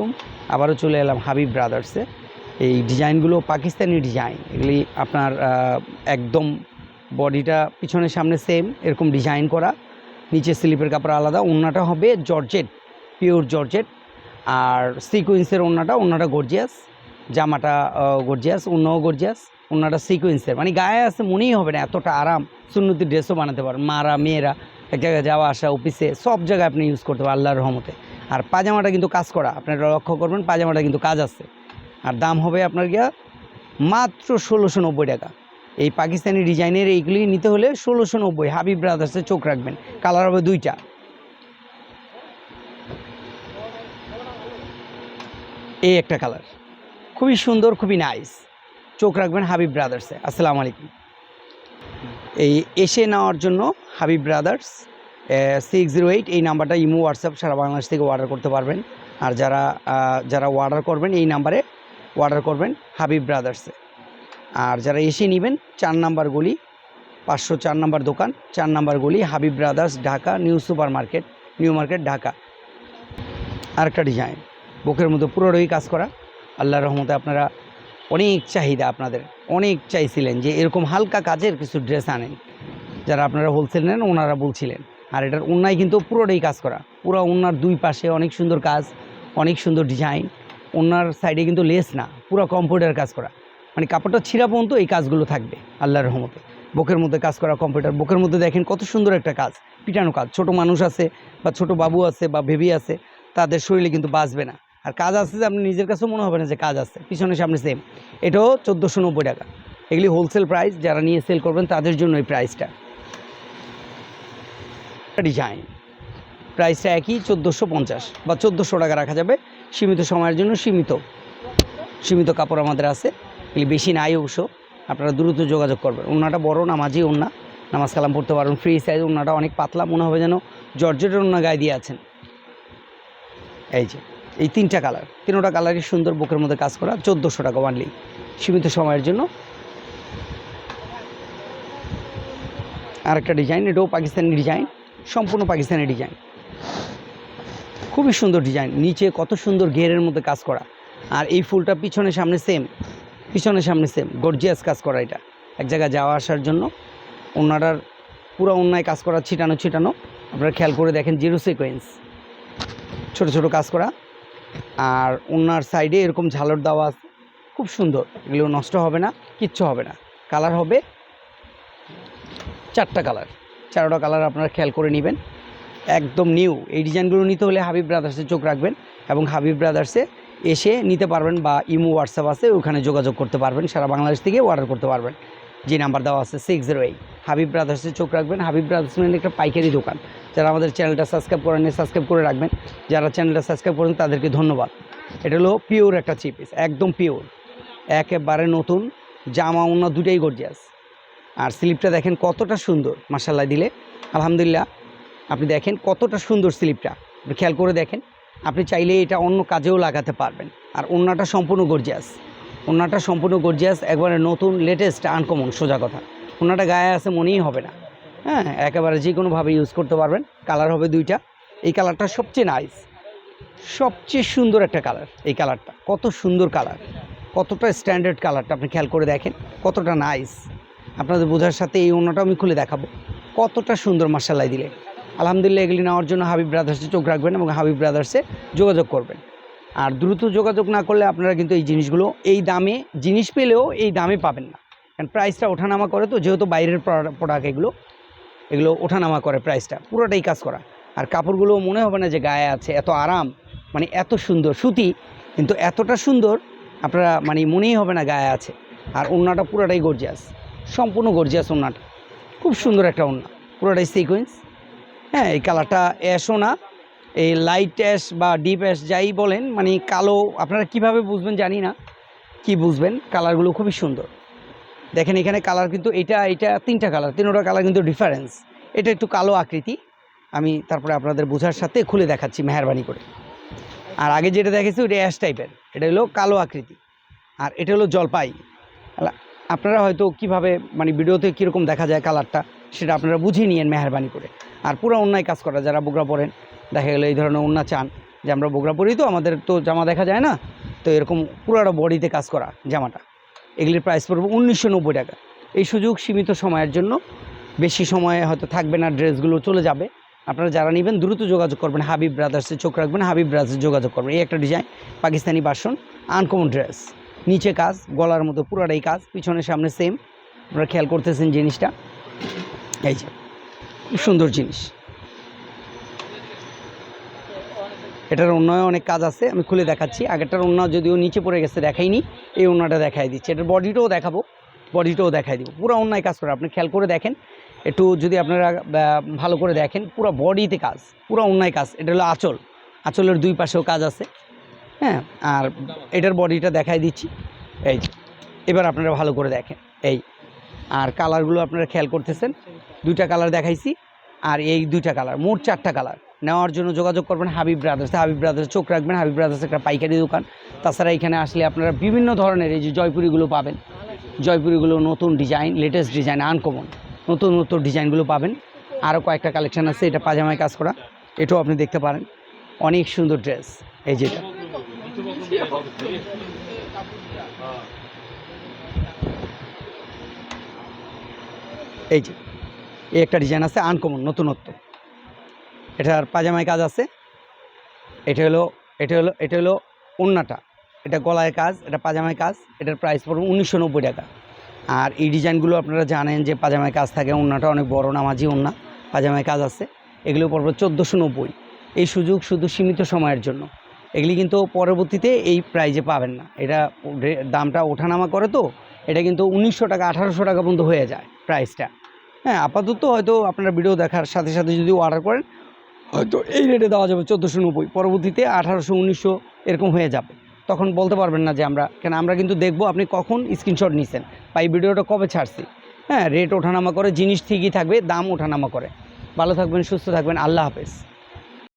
আলাইকুম। আবারও চলে এলাম হাবিব ব্রাদার্সে এই ডিজাইনগুলো পাকিস্তানি ডিজাইন। এগুলি আপনার একদম বডিটা পিছনের সামনে সেম এরকম ডিজাইন করা। নিচে স্লিপের কাপড় আলাদা। ওড়নাটা হবে জর্জেট পিওর জর্জেট। আর সিকুয়েন্সের ওড়নাটা ওড়নাটা গর্জিয়াস জামাটা গর্জিয়াস ওড়নাও গর্জিয়াস ওড়নাটা সিকুয়েন্সের মানে গায়ে আছে মনেই হবে না, এতটা আরাম। সুন্নতি ড্রেসও বানাতে পারেন মারা, মেয়েরা, এক জায়গায় যাওয়া, আসা অফিসে সব জায়গায় আপনি ইউজ করতে পারেন আল্লাহর রহমতে। আর পাজামাটা কিন্তু কাজ করা, আপনারা লক্ষ্য করবেন পাজামাটা কিন্তু কাজ আছে। আর দাম হবে আপনার গিয়া মাত্র ষোলোশো নব্বই টাকা। এই পাকিস্তানি ডিজাইনের এইগুলি নিতে হলে ষোলোশো নব্বই, হাবিব ব্রাদার্সে চোখ রাখবেন কালার হবে দুইটা। এই একটা কালার খুবই সুন্দর, খুবই নাইস চোখ রাখবেন হাবিব ব্রাদার্সে আসসালামু আলাইকুম। এই এসে নেওয়ার জন্য Habib brothers six zero eight এই নাম্বারটা ইমো, হোয়াটসঅ্যাপ সারা বাংলাদেশ থেকে অর্ডার করতে পারবেন। আর যারা যারা অর্ডার করবেন, এই নাম্বারে অর্ডার করবেন হাবিব ব্রাদার্সে আর যারা এসে নেবেন, চার নাম্বার গলি, পাঁচশো চার নাম্বার দোকান, চার নাম্বার গলি, Habib brothers Dhaka new super market new market Dhaka. আরেকটা ডিজাইন বুকের মধ্যে পুরোটাই কাজ করা। আল্লাহর রহমতে আপনারা অনেক চাহিদা আপনাদের, অনেক চাইছিলেন যে এরকম হালকা কাজের কিছু ড্রেস আনেন। যারা আপনারা হোলসেল নেন, ওনারা বলছিলেন আর এটার উন্নায় কিন্তু পুরোটাই কাজ করা। পুরো উন্নার দুই পাশে অনেক সুন্দর কাজ, অনেক সুন্দর ডিজাইন ওনার সাইডে কিন্তু লেস না, পুরো কম্পিউটার কাজ করা। মানে কাপড়টা ছিঁড়া পর্যন্ত এই কাজগুলো থাকবে, আল্লাহর রহমতে। বুকের মধ্যে কাজ করা কম্পিউটার বুকের মধ্যে দেখেন কত সুন্দর একটা কাজ, পিটানো কাজ। ছোট মানুষ আছে বা ছোট বাবু আছে বা বেবি আছে, তাদের শরীরে কিন্তু বাঁচবে না। আর কাজ আছে যে আপনি নিজের কাছেও মনে হবে না যে কাজ আছে, পিছনে সামনে সেম এটাও চোদ্দোশো নব্বই টাকা। এগুলি হোলসেল প্রাইস যারা নিয়ে সেল করবেন তাদের জন্য এই প্রাইসটা ডিজাইন প্রাইসটা একই, চোদ্দোশো পঞ্চাশ বা চোদ্দোশো টাকা রাখা যাবে। সীমিত সময়ের জন্য সীমিত। সীমিত কাপড় আমাদের আছে। বেশি নাই অবশ্য। আপনারা দ্রুত যোগাযোগ করবেন। ওনাটা বড়, নামাজি ওন্না নামাজ কালাম পড়তে পারবেন ফ্রি সাইজ ওনাটা অনেক পাতলা। মনে হবে যেন জর্জেটের ওন্না গায়ে দিয়ে আছেন। এই যে, এই তিনটা কালার তিনোটা কালারই সুন্দর বুকের মধ্যে কাজ করা। চোদ্দোশো টাকা ওয়ানলি সীমিত সময়ের জন্য। আরেকটা ডিজাইন এটাও পাকিস্তানি ডিজাইন সম্পূর্ণ পাকিস্তানি ডিজাইন। খুবই সুন্দর ডিজাইন। নিচে কত সুন্দর ঘেরের মধ্যে কাজ করা। আর এই ফুলটা পিছনে সামনে সেম পিছনে সামনে সেম গর্জিয়াস কাজ করা এটা। এক জায়গায় যাওয়া আসার জন্য ওনারার পুরো অন্যায় কাজ করা ছিটানো ছিটানো। আপনারা খেয়াল করে দেখেন জিরো সিকোয়েন্স ছোট ছোট কাজ করা। আর ওনার সাইডে এরকম ঝালর দেওয়া আছে। খুব সুন্দর। এগুলো নষ্ট হবে না, কিচ্ছু হবে না। কালার হবে চারটা কালার চারোটা কালার আপনারা খেয়াল করে নেবেন। একদম নিউ। এই ডিজাইনগুলো নিতে হলে হাবিব ব্রাদার্সে চোখ রাখবেন এবং হাবিব ব্রাদার্সে এসে নিতে পারবেন বা ইমো হোয়াটসঅ্যাপ আছে, ওখানে যোগাযোগ করতে পারবেন। সারা বাংলাদেশ থেকে অর্ডার করতে পারবেন। যে নাম্বার দেওয়া আছে সিক্স জিরো এইট হাবিব ব্রাদার্সে চোখ রাখবেন। হাবিব ব্রাদার্স মানে একটা পাইকারি দোকান। যারা আমাদের চ্যানেলটা সাবস্ক্রাইব করেন সাবস্ক্রাইব করে রাখবেন। যারা চ্যানেলটা সাবস্ক্রাইব করেন তাদেরকে ধন্যবাদ। এটা হলো পিওর একটা চিপিস একদম পিওর একেবারে নতুন জামা অন্য দুটাই গর্জিয়াস আর স্লিপটা দেখেন কতটা সুন্দর মাসাল্লাহ দিলে। আলহামদুলিল্লাহ, আপনি দেখেন কতটা সুন্দর স্লিপটা। আপনি খেয়াল করে দেখেন, আপনি চাইলে এটা অন্য কাজেও লাগাতে পারবেন। আর ওড়নাটা সম্পূর্ণ গর্জিয়াস ওড়নাটা সম্পূর্ণ গর্জিয়াস একবারে নতুন লেটেস্ট আনকমন সোজা কথা। ওড়নাটা গায়ে আছে মনেই হবে না। হ্যাঁ একেবারে যে কোনোভাবে ইউজ করতে পারবেন। কালার হবে দুইটা। এই কালারটা সবচেয়ে নাইস সবচেয়ে সুন্দর একটা কালার এই কালারটা কত সুন্দর কালার কতটা স্ট্যান্ডার্ড কালারটা আপনি খেয়াল করে দেখেন, কতটা নাইস আপনাদের বোঝার সাথে এই অন্যটাও আমি খুলে দেখাবো। কতটা সুন্দর মার্শাল্লাই দিলে। আলহামদুলিল্লাহ এগুলি নেওয়ার জন্য হাবিব ব্রাদার্সে চোখ রাখবেন এবং হাবিব ব্রাদার্সে যোগাযোগ করবেন। আর দ্রুত যোগাযোগ না করলে আপনারা কিন্তু এই জিনিসগুলো এই দামে জিনিস পেলেও এই দামে পাবেন না। কারণ প্রাইসটা ওঠানামা করে তো, যেহেতু বাইরের প্রোডাক্ট এগুলো এগুলো ওঠানামা করে প্রাইসটা পুরোটাই কাজ করা। আর কাপড়গুলো মনে হবে না যে গায়ে আছে, এত আরাম মানে এত সুন্দর সুতি, কিন্তু এতটা সুন্দর, আপনারা মানে মনেই হবে না গায়ে আছে। আর ওড়নাটা পুরোটাই গর্জিয়াস সম্পূর্ণ গর্জিয়াস ওড়নাটা। খুব সুন্দর একটা ওড়না। পুরোটাই সিকোয়েন্স হ্যাঁ এই কালারটা অ্যাশও না। এই লাইট অ্যাশ বা ডিপ অ্যাশ যাই বলেন মানে কালো, আপনারা কীভাবে বুঝবেন জানি না। কি বুঝবেন? কালারগুলো খুবই সুন্দর। দেখেন এখানে কালার কিন্তু এটা এটা তিনটা কালার তিনোটা কালার কিন্তু ডিফারেন্স এটা একটু কালো আকৃতি। আমি তারপরে আপনাদের বোঝার সাথে খুলে দেখাচ্ছি মেহরবানি করে। আর আগে যেটা দেখেছি ওটা অ্যাশ টাইপের এটা হলো কালো আকৃতি। আর এটা হলো জলপাই। আপনারা হয়তো কীভাবে মানে ভিডিওতে কীরকম দেখা যায় কালারটা সেটা আপনারা বুঝিয়ে নিয়েন মেহরবানি করে। আর পুরো অন্যায় কাজ করা, যারা বুকরা পড়েন দেখা গেলো এই ধরনের অন্য চান, যে আমরা বগুড়া পরি তো, আমাদের তো জামা দেখা যায় না, তো এরকম পুরোটা বডিতে কাজ করা জামাটা। এগুলির প্রাইস পড়বে উনিশশো নব্বই টাকা। এই সুযোগ সীমিত সময়ের জন্য, বেশি সময়ে হয়তো থাকবে না, ড্রেসগুলো চলে যাবে। আপনারা যারা নেবেন, দ্রুত যোগাযোগ করবেন, হাবিব ব্রাদার্সে চোখ রাখবেন, হাবিব ব্রাদার্সে যোগাযোগ করবেন। এই একটা ডিজাইন পাকিস্তানি বাসন আনকমন ড্রেস নিচে কাজ, গলার মতো পুরাটাই কাজ, পিছনে সামনে সেম আপনারা খেয়াল করতেছেন জিনিসটা। এই যে সুন্দর জিনিস। এটার অন্যায় অনেক কাজ আছে, আমি খুলে দেখাচ্ছি। আগেরটার অন্য যদিও নিচে পড়ে গেছে, দেখাইনি। এই অন্যটা দেখাই দিচ্ছি। এটার বডিটাও দেখাবো। বডিটাও দেখাই দিব। পুরো অন্যায় কাজ করে, আপনি খেয়াল করে দেখেন। একটু যদি আপনারা ভালো করে দেখেন, পুরো বডিতে কাজ, পুরো অন্যায় কাজ। এটা হলো আঁচল। আঁচলের দুই পাশেও কাজ আছে। হ্যাঁ আর এটার বডিটা দেখাই দিচ্ছি। এই। এবার আপনারা ভালো করে দেখেন। এই, আর কালারগুলো আপনারা খেয়াল করতেছেন? দুইটা কালার দেখাইছি, আর এই দুইটা কালার মোট চারটা কালার নেওয়ার জন্য যোগাযোগ করবেন হাবিব ব্রাদার্স হাবিব ব্রাদার্স চোখ রাখবেন। হাবিব ব্রাদার্স একটা পাইকারি দোকান। তাছাড়া এখানে আসলে আপনারা বিভিন্ন ধরনের এই যে জয়পুরিগুলো পাবেন। জয়পুরিগুলো নতুন ডিজাইন লেটেস্ট ডিজাইন আনকমন নতুন নতুন ডিজাইনগুলো পাবেন। আরও কয়েকটা কালেকশন আছে, এটা পাজামায় কাজ করা। এটাও আপনি দেখতে পারেন। অনেক সুন্দর ড্রেস এই যেটা। এই যে, এই একটা ডিজাইন আছে আনকমন নতুনত্ব। এটার পাজামায় কাজ আছে, এটা হলো এটা হলো এটা হলো ওন্নাটা। এটা গলায় কাজ, এটা পাজামায় কাজ, এটার প্রাইস পড়বে উনিশশো নব্বই টাকা। আর এই ডিজাইনগুলো আপনারা জানেন যে পাজামায় কাজ থাকে, ওন্নাটা অনেক বড়, নামাজি ওন্না, পাজামায় কাজ আছে। এগুলো পড়বে চোদ্দোশো নব্বই। এই সুযোগ শুধু সীমিত সময়ের জন্য। এগুলি কিন্তু পরবর্তীতে এই প্রাইজে পাবেন না। এটা দামটা ওঠানামা করে তো, এটা কিন্তু উনিশশো টাকা, আঠারোশো টাকা পর্যন্ত হয়ে যায় প্রাইসটা হ্যাঁ আপাতত হয়তো আপনারা ভিডিও দেখার সাথে সাথে যদি অর্ডার করেন, হয়তো এই রেটে দেওয়া যাবে চোদ্দোশো নব্বই। পরবর্তীতে আঠারোশো, উনিশশো এরকম হয়ে যাবে। তখন বলতে পারবেন না যে আমরা, কেন আমরা কিন্তু দেখব আপনি কখন স্ক্রিনশট নিছেন বা এই ভিডিওটা কবে ছাড়ছি। হ্যাঁ রেট ওঠানামা করে, জিনিস ঠিকই থাকবে, দাম ওঠানামা করে। ভালো থাকবেন, সুস্থ থাকবেন, আল্লাহ হাফেজ।